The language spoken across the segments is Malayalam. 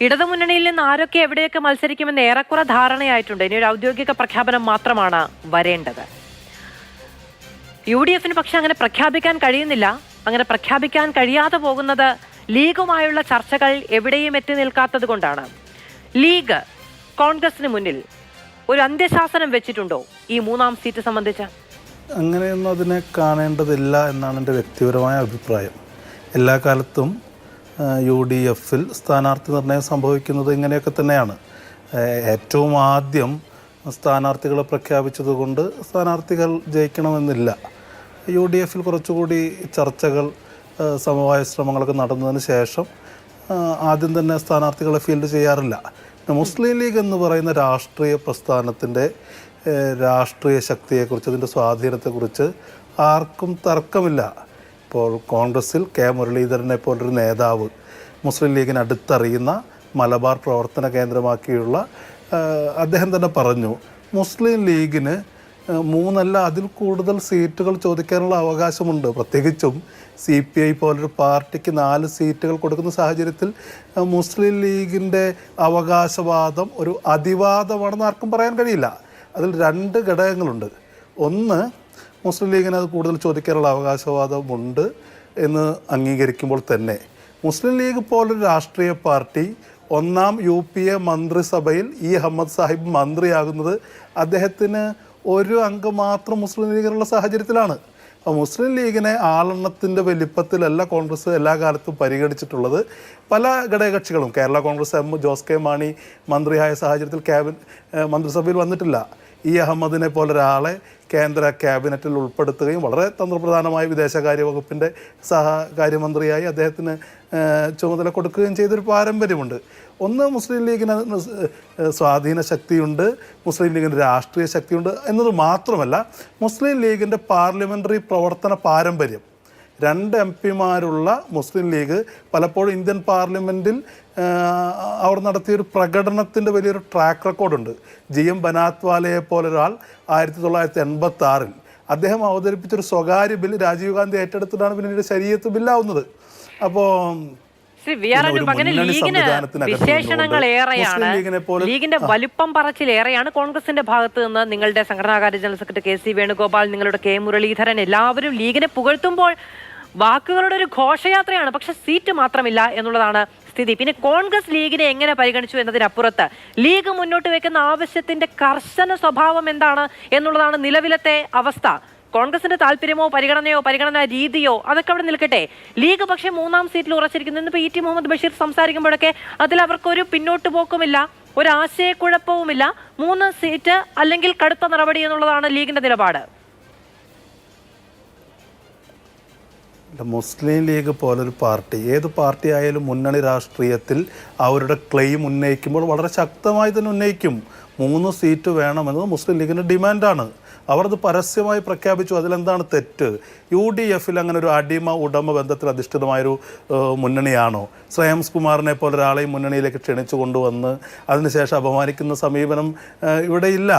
ഇടതുമുന്നണിയിൽ നിന്ന് ആരൊക്കെ എവിടെയൊക്കെ മത്സരിക്കുമെന്ന് ഏറെക്കുറെ ധാരണയായിട്ടുണ്ട്. ഇനി ഒരു ഔദ്യോഗിക പ്രഖ്യാപനം മാത്രമാണ് വരേണ്ടത്. യു ഡി എഫിന് പക്ഷെ അങ്ങനെ പ്രഖ്യാപിക്കാൻ കഴിയുന്നില്ല. അങ്ങനെ പ്രഖ്യാപിക്കാൻ കഴിയാതെ പോകുന്നത് ലീഗുമായുള്ള ചർച്ചകൾ എവിടെയും എത്തി നിൽക്കാത്തത് കൊണ്ടാണ്. ലീഗ് കോൺഗ്രസിന് മുന്നിൽ ഒരു അന്ത്യശാസനം വെച്ചിട്ടുണ്ടോ ഈ മൂന്നാം സീറ്റ് സംബന്ധിച്ച്? അങ്ങനെയൊന്നും അതിനെ കാണേണ്ടതില്ല എന്നാണ് എന്റെ വ്യക്തിപരമായ അഭിപ്രായം. എല്ലാ കാലത്തും യു ഡി എഫിൽ സ്ഥാനാർത്ഥി നിർണയം സംഭവിക്കുന്നത് ഇങ്ങനെയൊക്കെ തന്നെയാണ്. ഏറ്റവും ആദ്യം സ്ഥാനാർത്ഥികളെ പ്രഖ്യാപിച്ചതുകൊണ്ട് സ്ഥാനാർത്ഥികൾ ജയിക്കണമെന്നില്ല. യു ഡി എഫിൽ കുറച്ചുകൂടി ചർച്ചകൾ സമവായ ശ്രമങ്ങളൊക്കെ നടന്നതിന് ശേഷം ആദ്യം തന്നെ സ്ഥാനാർത്ഥികളെ ഫീൽഡ് ചെയ്യാറില്ല. മുസ്ലിം ലീഗ് എന്ന് പറയുന്ന രാഷ്ട്രീയ പ്രസ്ഥാനത്തിന്റെ രാഷ്ട്രീയ ശക്തിയെക്കുറിച്ച് അതിന്റെ സ്വാധീനത്തെക്കുറിച്ച് ആർക്കും തർക്കമില്ല. ഇപ്പോൾ കോൺഗ്രസിൽ കെ മുരളീധരനെ പോലൊരു നേതാവ് മുസ്ലിം ലീഗിന് അടുത്തറിയുന്ന മലബാർ പ്രവർത്തന കേന്ദ്രമാക്കിയുള്ള അദ്ദേഹം തന്നെ പറഞ്ഞു മുസ്ലിം ലീഗിന് മൂന്നല്ല അതിൽ കൂടുതൽ സീറ്റുകൾ ചോദിക്കാനുള്ള അവകാശമുണ്ട്. പ്രത്യേകിച്ചും സി പി ഐ പോലൊരു പാർട്ടിക്ക് നാല് സീറ്റുകൾ കൊടുക്കുന്ന സാഹചര്യത്തിൽ മുസ്ലിം ലീഗിന്റെ അവകാശവാദം ഒരു അതിവാദമാണെന്ന് ആർക്കും പറയാൻ കഴിയില്ല. അതിൽ രണ്ട് ഘടകങ്ങളുണ്ട്. ഒന്ന് മുസ്ലിം ലീഗിന് അത് കൂടുതൽ ചോദിക്കാനുള്ള അവകാശവാദമുണ്ട് എന്ന് അംഗീകരിക്കുമ്പോൾ തന്നെ. മുസ്ലിം ലീഗ് പോലൊരു രാഷ്ട്രീയ പാർട്ടി ഒന്നാം യു പി എ മന്ത്രിസഭയിൽ ഈ അഹമ്മദ് സാഹിബ് മന്ത്രിയാകുന്നത് അദ്ദേഹത്തിന് ഒരു അംഗം മാത്രം മുസ്ലിം ലീഗിലുള്ള സാഹചര്യത്തിലാണ്. അപ്പോൾ മുസ്ലിം ലീഗിനെ ആളെണ്ണത്തിന്റെ വലിപ്പത്തിലല്ല കോൺഗ്രസ് എല്ലാ കാലത്തും പരിഗണിച്ചിട്ടുള്ളത്. പല ഘടകകക്ഷികളും കേരള കോൺഗ്രസ് എം ജോസ് കെ മാണി മന്ത്രിയായ സാഹചര്യത്തിൽ ക്യാബിൻ മന്ത്രിസഭയിൽ വന്നിട്ടില്ല. ഇ അഹമ്മദിനെ പോലെ ഒരാളെ കേന്ദ്ര ക്യാബിനറ്റിൽ ഉൾപ്പെടുത്തുകയും വളരെ തന്ത്രപ്രധാനമായ വിദേശകാര്യ വകുപ്പിന്റെ സഹകാര്യമന്ത്രിയായി അദ്ദേഹത്തിന് ചുമതല കൊടുക്കുകയും ചെയ്തൊരു പാരമ്പര്യമുണ്ട്. ഒന്ന് മുസ്ലിം ലീഗിന് സ്വാധീന ശക്തിയുണ്ട് മുസ്ലിം ലീഗിന് രാഷ്ട്രീയ ശക്തിയുണ്ട് എന്നത് മാത്രമല്ല മുസ്ലിം ലീഗിന്റെ പാർലമെന്ററി പ്രവർത്തന പാരമ്പര്യം രണ്ട് എം പിമാരുള്ള മുസ്ലിം ലീഗ് പലപ്പോഴും ഇന്ത്യൻ പാർലമെന്റിൽ അവർ നടത്തിയൊരു പ്രകടനത്തിന്റെ വലിയൊരു ട്രാക്ക് റെക്കോർഡുണ്ട് ജി എം ബനാത്വാലയെ പോലൊരാൾ ആയിരത്തി തൊള്ളായിരത്തി എൺപത്തി ആറിൽ അദ്ദേഹം അവതരിപ്പിച്ചൊരു സ്വകാര്യ ബില്ല് രാജീവ് ഗാന്ധി ഏറ്റെടുത്തിട്ടാണ് പിന്നീട് ശരീരത്ത് ബില്ലാവുന്നത്. അപ്പോൾ വിശേഷണങ്ങൾ ഏറെയാണ്. ലീഗിന്റെ വലിപ്പം പറച്ചിലേറെയാണ് കോൺഗ്രസിന്റെ ഭാഗത്ത് നിന്ന് നിങ്ങളുടെ സംഘടനാകാര്യ general secretary K C Venugopal നിങ്ങളുടെ കെ മുരളീധരൻ എല്ലാവരും ലീഗിനെ പുകഴ്ത്തുമ്പോൾ വാക്കുകളുടെ ഒരു ഘോഷയാത്രയാണ്. പക്ഷെ സീറ്റ് മാത്രമില്ല എന്നുള്ളതാണ് സ്ഥിതി. പിന്നെ കോൺഗ്രസ് ലീഗിനെ എങ്ങനെ പരിഗണിച്ചു എന്നതിനപ്പുറത്ത് ലീഗ് മുന്നോട്ട് വെക്കുന്ന ആവശ്യത്തിന്റെ കർശന സ്വഭാവം എന്താണ് എന്നുള്ളതാണ് നിലവിലത്തെ അവസ്ഥ. കോൺഗ്രസിന്റെ താല്പര്യമോ പരിഗണനയോ പരിഗണനാ രീതിയോ അതൊക്കെ അവിടെ നിൽക്കട്ടെ. ലീഗ് പക്ഷേ മൂന്നാം സീറ്റിൽ ഉറച്ചിരിക്കുന്നു. ഇന്നിപ്പോൾ ഇ ടി മുഹമ്മദ് ബഷീർ സംസാരിക്കുമ്പോഴൊക്കെ അതിൽ അവർക്കൊരു പിന്നോട്ട് പോക്കുമില്ല ഒരു ആശയക്കുഴപ്പവുമില്ല. മൂന്ന് സീറ്റ് അല്ലെങ്കിൽ കടുത്ത നടപടി എന്നുള്ളതാണ് ലീഗിന്റെ നിലപാട്. മുസ്ലിം ലീഗ് പോലൊരു പാർട്ടി ഏത് പാർട്ടി ആയാലും മുന്നണി രാഷ്ട്രീയത്തിൽ അവരുടെ ക്ലെയിം ഉന്നയിക്കുമ്പോൾ വളരെ ശക്തമായി തന്നെ ഉന്നയിക്കും. മൂന്ന് സീറ്റ് വേണമെന്നത് മുസ്ലിം ലീഗിന്റെ ഡിമാൻഡാണ്. അവർ അത് പരസ്യമായി പ്രഖ്യാപിച്ചു. അതിലെന്താണ് തെറ്റ്? യു ഡി എഫിൽ അങ്ങനെ ഒരു അടിമ ഉടമ ബന്ധത്തിൽ അധിഷ്ഠിതമായൊരു മുന്നണിയാണോ? ശ്രേയംസ് കുമാറിനെ പോലെ ഒരാളെയും മുന്നണിയിലേക്ക് ക്ഷണിച്ചു കൊണ്ടുവന്ന് അതിനുശേഷം അപമാനിക്കുന്ന സമീപനം ഇവിടെ ഇല്ല.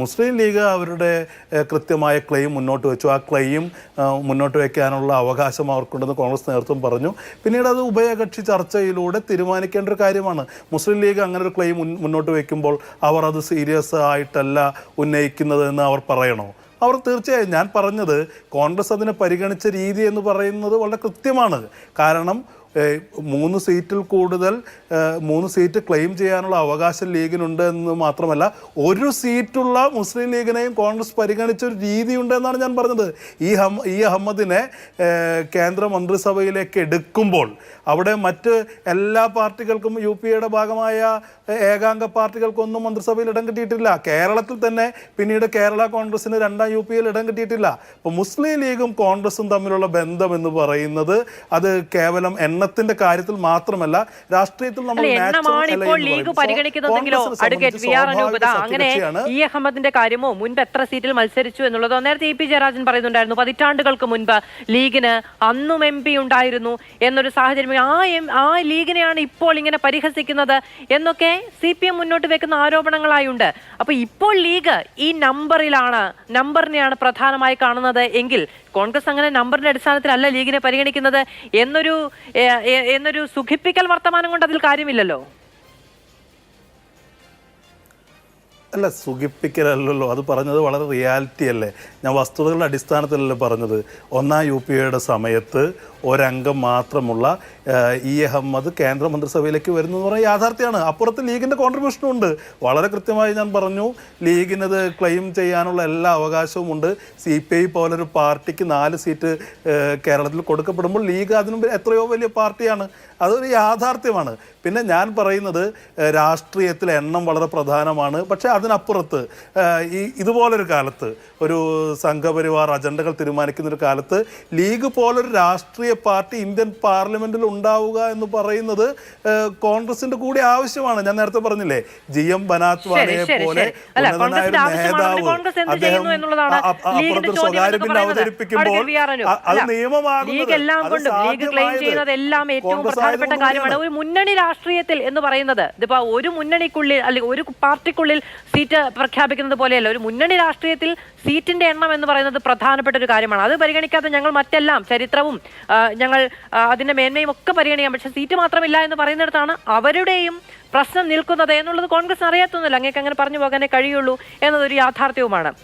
മുസ്ലിം ലീഗ് അവരുടെ കൃത്യമായ ക്ലെയിം മുന്നോട്ട് വെച്ചു. ആ ക്ലെയിം മുന്നോട്ട് വയ്ക്കാനുള്ള അവകാശം അവർക്കുണ്ടെന്ന് കോൺഗ്രസ് നേതൃത്വം പറഞ്ഞു. പിന്നീട് അത് ഉഭയകക്ഷി ചർച്ചയിലൂടെ തീരുമാനിക്കേണ്ട ഒരു കാര്യമാണ്. മുസ്ലിം ലീഗ് അങ്ങനെ ഒരു ക്ലെയിം മുന്നോട്ട് വയ്ക്കുമ്പോൾ അവർ അത് സീരിയസ് ആയിട്ടല്ല ഉന്നയിക്കുന്നതെന്ന് അവർ പറയണോ? അവർ തീർച്ചയായും ഞാൻ പറഞ്ഞത് കോൺഗ്രസ് അതിനെ പരിഗണിച്ച രീതി എന്ന് പറയുന്നത് വളരെ കൃത്യമാണ്. കാരണം മൂന്ന് സീറ്റിൽ കൂടുതൽ മൂന്ന് സീറ്റ് ക്ലെയിം ചെയ്യാനുള്ള അവകാശം ലീഗിനുണ്ട് എന്ന് മാത്രമല്ല ഒരു സീറ്റുള്ള മുസ്ലിം ലീഗിനെയും കോൺഗ്രസ് പരിഗണിച്ച ഒരു രീതിയുണ്ടെന്നാണ് ഞാൻ പറഞ്ഞത്. ഈ ഹം ഈ അഹമ്മദിനെ കേന്ദ്രമന്ത്രിസഭയിലേക്ക് കേന്ദ്ര മന്ത്രിസഭയിലേക്ക് എടുക്കുമ്പോൾ അവിടെ മറ്റ് എല്ലാ പാർട്ടികൾക്കും യു പി എയുടെ ഭാഗമായ ഏകാംഗ പാർട്ടികൾക്കൊന്നും മന്ത്രിസഭയിൽ ഇടം കിട്ടിയിട്ടില്ല. കേരളത്തിൽ തന്നെ പിന്നീട് കേരള കോൺഗ്രസിന് രണ്ടാം യു പിയിൽ ഇടം കിട്ടിയിട്ടില്ല. അപ്പോൾ മുസ്ലിം ലീഗും കോൺഗ്രസും തമ്മിലുള്ള ബന്ധം എന്ന് പറയുന്നത് അത് കേവലം എണ്ണത്തിന്റെ കാര്യത്തിൽ മാത്രമല്ല രാഷ്ട്രീയത്തിൽ നമ്മൾ എണ്ണമാണ് ഇപ്പോൾ ലീഗ് പരിഗണിക്കുന്നതെങ്കിലോ? വി ആർ അങ്ങനെ. ഇ അഹമ്മദിന്റെ കാര്യമോ? മുൻപ് എത്ര സീറ്റിൽ മത്സരിച്ചു എന്നുള്ളതോ? നേരത്തെ ഇ പി ജയരാജൻ പറയുന്നുണ്ടായിരുന്നു പതിറ്റാണ്ടുകൾക്ക് മുൻപ് ലീഗിന് അന്നും എം പി ഉണ്ടായിരുന്നു എന്നൊരു സാഹചര്യം. ആ എം ആ ലീഗിനെയാണ് ഇപ്പോൾ ഇങ്ങനെ പരിഹസിക്കുന്നത് എന്നൊക്കെ സി പി എം മുന്നോട്ട് വെക്കുന്ന ആരോപണങ്ങളായുണ്ട്. അപ്പൊ ഇപ്പോൾ ലീഗ് ഈ നമ്പറിലാണ് നമ്പറിനെയാണ് പ്രധാനമായി കാണുന്നത് എങ്കിൽ കോൺഗ്രസ് അങ്ങനെ നമ്പറിന്റെ അടിസ്ഥാനത്തിലല്ല ലീഗിനെ പരിഗണിക്കുന്നത് എന്നൊരു എന്നൊരു സുഖിപ്പിക്കൽ വർത്തമാനം കൊണ്ട് അതിൽ കാര്യമില്ലല്ലോ? അല്ല സുഖിപ്പിക്കലല്ലോ അത് പറഞ്ഞത് വളരെ റിയാലിറ്റി അല്ലേ? ഞാൻ വസ്തുതകളുടെ അടിസ്ഥാനത്തിലല്ലേ പറഞ്ഞത്. ഒന്നാം യു പി എയുടെ സമയത്ത് ഒരംഗം മാത്രമുള്ള ഇ. അഹമ്മദ് കേന്ദ്രമന്ത്രിസഭയിലേക്ക് വരുന്നു എന്ന് പറഞ്ഞാൽ യാഥാർത്ഥ്യമാണ്. അപ്പുറത്ത് ലീഗിന്റെ കോൺട്രിബ്യൂഷനും ഉണ്ട്. വളരെ കൃത്യമായി ഞാൻ പറഞ്ഞു ലീഗിനത് ക്ലെയിം ചെയ്യാനുള്ള എല്ലാ അവകാശവും ഉണ്ട്. സി പി ഐ പോലൊരു പാർട്ടിക്ക് നാല് സീറ്റ് കേരളത്തിൽ കൊടുക്കപ്പെടുമ്പോൾ ലീഗ് അതിന് എത്രയോ വലിയ പാർട്ടിയാണ്. അതൊരു യാഥാർത്ഥ്യമാണ്. പിന്നെ ഞാൻ പറയുന്നത് രാഷ്ട്രീയത്തിൽ എണ്ണം വളരെ പ്രധാനമാണ്. പക്ഷേ അതിനപ്പുറത്ത് ഈ ഇതുപോലൊരു കാലത്ത് ഒരു സംഘപരിവാർ അജണ്ടകൾ തീരുമാനിക്കുന്ന ഒരു കാലത്ത് ലീഗ് പോലൊരു രാഷ്ട്രീയ പാർട്ടി ഇന്ത്യൻ പാർലമെന്റിൽ ഉണ്ടാവുക എന്ന് പറയുന്നത് കോൺഗ്രസിന്റെ കോൺഗ്രസിന്റെ കൂടി ആവശ്യമാണ്. ഞാൻ നേരത്തെ പറഞ്ഞില്ലേ ജി എം ബനാത് വാലയെ പോലെ. ഉന്നതനായ. നേതാവ് അദ്ദേഹം അപ്പുറത്തൊരു സ്വകാര്യ ബില്ല് അവതരിപ്പിക്കുമ്പോൾ അത് നിയമമാകുന്നത് പ്രധാനപ്പെട്ട കാര്യമാണ്. ഒരു മുന്നണി രാഷ്ട്രീയത്തിൽ എന്ന് പറയുന്നത് ഇതിപ്പോ ഒരു മുന്നണിക്കുള്ളിൽ അല്ലെങ്കിൽ ഒരു പാർട്ടിക്കുള്ളിൽ സീറ്റ് പ്രഖ്യാപിക്കുന്നത് പോലെയല്ല. ഒരു മുന്നണി രാഷ്ട്രീയത്തിൽ സീറ്റിന്റെ എണ്ണം എന്ന് പറയുന്നത് പ്രധാനപ്പെട്ട ഒരു കാര്യമാണ്. അത് പരിഗണിക്കാതെ ഞങ്ങൾ മറ്റെല്ലാം ചരിത്രവും ഞങ്ങൾ അതിന്റെ മേന്മയും ഒക്കെ പരിഗണിക്കാം. പക്ഷെ സീറ്റ് മാത്രമില്ല എന്ന് പറയുന്നിടത്താണ് അവരുടെയും പ്രശ്നം നിൽക്കുന്നത് എന്നുള്ളത് കോൺഗ്രസ് അറിയാത്തൊന്നുമില്ല. അങ്ങേക്ക് അങ്ങനെ പറഞ്ഞു പോകാനേ കഴിയുള്ളൂ എന്നതൊരു യാഥാർത്ഥ്യവുമാണ്.